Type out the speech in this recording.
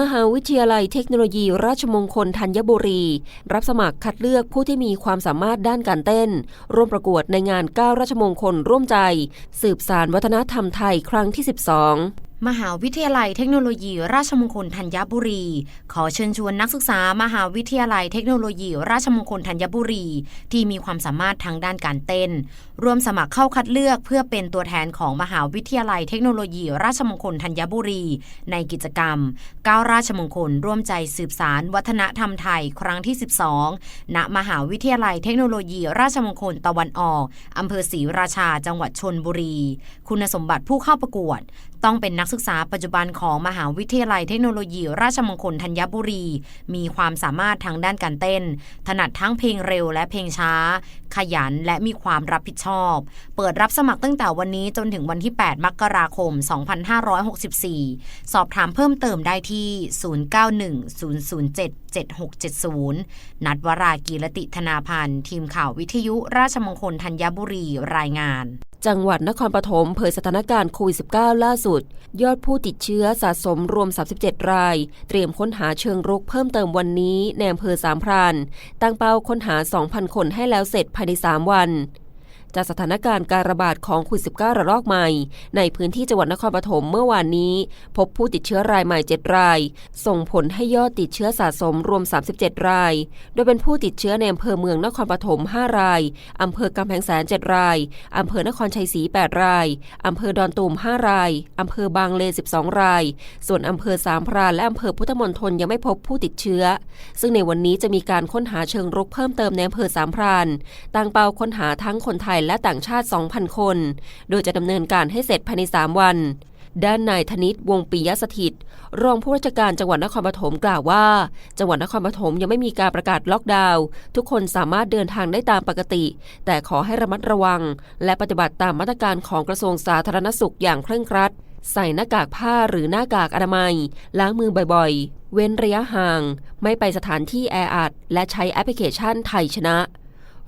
มหาวิทยาลัยเทคโนโลยีราชมงคลธัญบุรี รับสมัครคัดเลือกผู้ที่มีความสามารถด้านการเต้น ร่วมประกวดในงาน 9 ราชมงคลร่วมใจ สืบสารวัฒนธรรมไทยครั้งที่ 12 มหาวิทยาลัยเทคโนโลยี ราชมงคลธัญบุรี ขอเชิญชวนนักศึกษามหาวิทยาลัยเทคโนโลยี ราชมงคลธัญบุรี ที่มีความสามารถทางด้านการเต้น ร่วมสมัครเข้าคัดเลือกเพื่อเป็นตัวแทนของมหาวิทยาลัยเทคโนโลยี ราชมงคลธัญบุรี ในกิจกรรมก้าวราชมงคลร่วมใจสืบสาร วัฒนธรรมไทยครั้งที่ 12 ณมหาวิทยาลัยเทคโนโลยี ราชมงคลตะวันออกอำเภอศรีราชาจังหวัดชนบุรี คุณสมบัติผู้เข้าประกวด ต้องเป็นนักศึกษาปัจจุบันของมหาวิทยาลัยเทคโนโลยี ราชมงคลธัญบุรี มีความสามารถทางด้านการเต้น ถนัดทั้งเพลงเร็วและเพลงช้า ขยันและมีความรับผิดชอบ เปิดรับสมัครตั้งแต่วันนี้จนถึงวันที่ 8 มกราคม 2564 สอบถามเพิ่มเติมได้ที่ 091007 7670 นัดวรากีรติธนาพันธ์ ทีมข่าววิทยุราชมงคลธัญบุรีรายงาน จังหวัดนครปฐมเผยสถานการณ์โควิด -19 ล่าสุด ยอดผู้ติดเชื้อสะสมรวม 37 ราย เตรียมค้นหาเชิงรุกเพิ่มเติมวันนี้ในอำเภอสามพราน ตั้งเป้าค้นหา 2,000 คนให้แล้วเสร็จภายใน 3 วัน จากสถานการณ์การระบาดของโควิด -19 ระลอกใหม่ ในพื้นที่จังหวัดนครปฐมเมื่อวานนี้ พบผู้ติดเชื้อรายใหม่ 7 ราย ส่งผลให้ยอดติดเชื้อสะสมรวม 37 ราย โดยเป็นผู้ติดเชื้อในอำเภอเมืองนครปฐม 5 ราย อำเภอกำแพงแสน 7 ราย อำเภอนครชัยศรี 8 ราย อำเภอดอนตูม 5 ราย อำเภอบางเลน12 ราย ส่วนอำเภอสามพรานและอำเภอพุทธมณฑลยังไม่พบผู้ติดเชื้อ ซึ่งในวันนี้จะมีการค้นหาเชิงรุกเพิ่มเติมในอำเภอสามพราน ตั้งเป้าค้นหาทั้งคนไทยและต่างชาติ 2,000 คน โดยจะดำเนินการให้เสร็จภายใน 3 วัน ด้านนายธนิตวงปิยสถิต รองผู้ราชการจังหวัดนครปฐมกล่าวว่า จังหวัดนครปฐมยังไม่มีการประกาศล็อกดาวน์ทุกคนสามารถเดินทางได้ตามปกติ แต่ขอให้ระมัดระวัง และปฏิบัติตามมาตรการของกระทรวงสาธารณสุขอย่างเคร่งครัดใส่หน้ากากผ้าหรือหน้ากากอนามัย ล้างมือบ่อยๆ เว้นระยะห่าง ไม่ไปสถานที่แออัด และใช้แอปพลิเคชันไทยชนะ